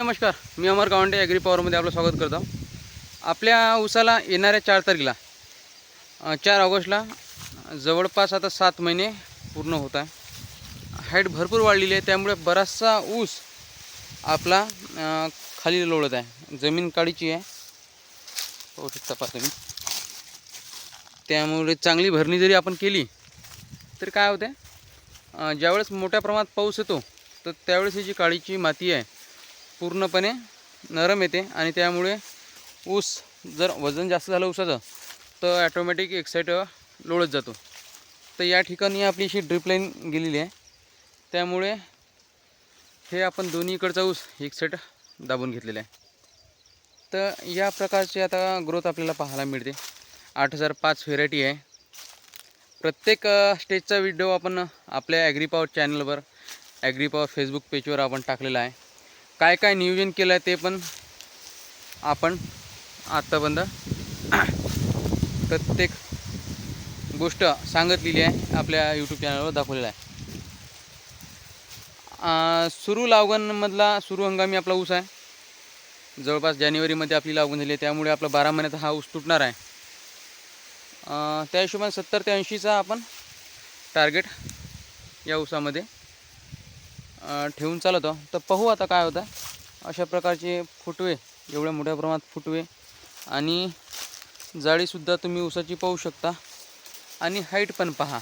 नमस्कार मी अमर गावंडे ॲग्री पॉवरमध्ये आपलं स्वागत करतो. आपल्या उसाला येणाऱ्या चार तारखेला चार ऑगस्टला जवळपास आता सात महिने पूर्ण होत आहे. हाईट भरपूर वाढलेली आहे त्यामुळे बराचसा ऊस आपला खाली लोळत आहे. जमीन काळीची आहे. पाहू शकता पहा तुम्ही. त्यामुळे चांगली भरणी जरी आपण केली तर काय होते ज्यावेळेस मोठ्या प्रमाणात पाऊस येतो तर त्यावेळेस ही जी काळीची माती आहे पूर्णपणे नरम येते आणि त्यामुळे ऊस जर वजन जास्त झालं ऊसाचं तर ॲटोमॅटिक एक साईड लोळत जातो. तर या ठिकाणी आपली अशी ड्रिप लाईन गेलेली आहे. त्यामुळे हे आपण दोन्हीकडचा ऊस एक साईड दाबून घेतलेला आहे. तर या प्रकारची आता ग्रोथ आपल्याला पाहायला मिळते. आठ हजार पाच व्हेरायटी आहे. प्रत्येक स्टेजचा व्हिडिओ आपण आपल्या ॲग्रीपावर चॅनलवर ॲग्रीपावर फेसबुक पेजवर आपण टाकलेला आहे. काय काय नियोजन केलं आहे ते पण आपण आत्तापर्यंत प्रत्येक गोष्ट सांगितलेली आहे आपल्या यूट्यूब चॅनलवर दाखवलेलं आहे. सुरू लावगणमधला सुरू हंगामी आपला ऊस आहे. जवळपास जानेवारीमध्ये आपली लागवण झाली आहे त्यामुळे आपला बारा महिन्यात हा ऊस तुटणार आहे. त्या हिशोबाने सत्तर ते ऐंशीचा आपण टार्गेट या ऊसामध्ये ठेवून चालवतो. तर पाहू आता काय होतं. अशा प्रकारचे फुटवे एवढ्या मोठ्या प्रमाणात फुटवे. आणि जाळीसुद्धा तुम्ही उसाची पाहू शकता. आणि हाईट पण पहा.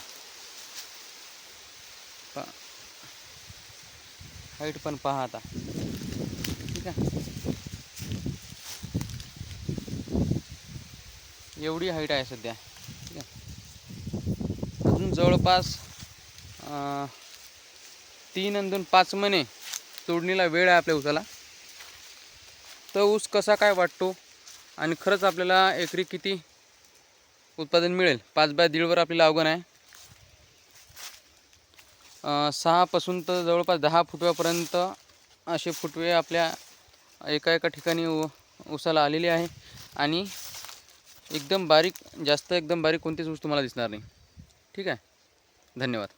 हाईट पण पहा आता. ठीक आहे. एवढी हाईट आहे सध्या. ठीक आहे. अजून जवळपास तीन आणि दोन पाच महिने तोडणीला वेळ आहे आपल्या ऊसाला. तर ऊस कसा काय वाटतो आणि खरंच आपल्याला एकरी किती उत्पादन मिळेल? पाच बाय दीडवर आपल्याला अवगण आहे. सहापासून तर जवळपास दहा फुटव्यापर्यंत असे फुटवे आपल्या एका एका ठिकाणी ऊसाला आलेले आहे आणि एकदम बारीक जास्त एकदम बारीक कोणतीच ऊस तुम्हाला दिसणार नाही. ठीक आहे? धन्यवाद.